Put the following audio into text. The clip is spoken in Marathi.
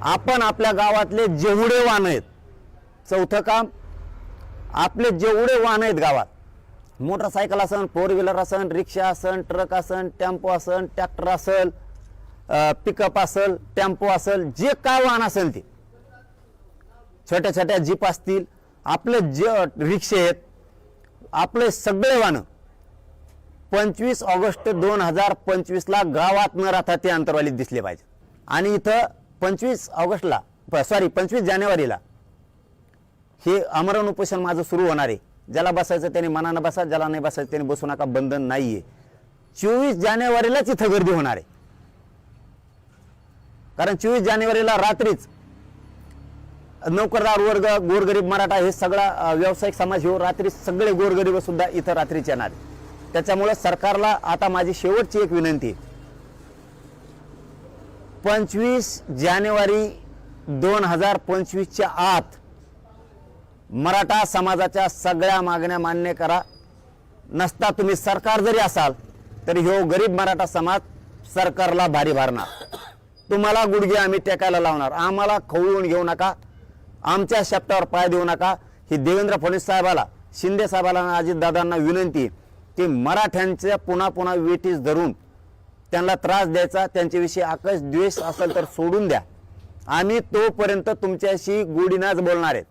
आपण आपल्या गावातले जेवढे वाहन आहेत चौथं काम आपले जेवढे वाहन आहेत गावात मोटरसायकल असन फोर व्हीलर असन रिक्षा असन ट्रक असन टेम्पो असन ट्रॅक्टर असल पिकअप असल टेम्पो असल जे काय वाहन असेल ते. छोट्या छोट्या जीप असतील आपले जे रिक्षे आहेत आपले सगळे वाहनं पंचवीस ऑगस्ट दोन हजार पंचवीसला गावात न राहता ते अंतरवालीत दिसले पाहिजे आणि इथं पंचवीस ऑगस्टला सॉरी पंचवीस जानेवारीला हे आमरण उपोषण माझं सुरू होणार आहे ज्याला बसायचं त्याने मनानं बसा ज्याला नाही बसायचं त्याने बसू नका बंधन नाहीये चोवीस जानेवारीलाच इथं गर्दी होणार आहे कारण चोवीस जानेवारीला रात्रीच नोकरदार वर्ग गोरगरीब मराठा हे सगळा व्यावसायिक समाज हे रात्री सगळे गोरगरीब सुद्धा इथं रात्रीच येणार आहे. त्याच्यामुळे सरकारला आता माझी शेवटची एक विनंती आहे. पंचवीस जानेवारी दोन हजार पंचवीसच्या आत मराठा समाजाच्या सगळ्या मागण्या मान्य करा. नसता तुम्ही सरकार जरी असाल तरी ह्यो गरीब मराठा समाज सरकारला भारी भरणार. तुम्हाला गुडघे आम्ही टेकायला लावणार. आम्हाला खवळून घेऊ नका. आमच्या शब्दावर पाय देऊ नका. ही देवेंद्र फडणवीस साहेबाला शिंदे साहेबाला आणि अजितदादांना विनंती आहे की मराठ्यांच्या पुन्हा पुन्हा वेटीस धरून त्यांना त्रास द्यायचा त्यांच्याविषयी आकश द्वेष असेल तर सोडून द्या. आम्ही तोपर्यंत तुमच्याशी गोडीनाच बोलणार आहेत.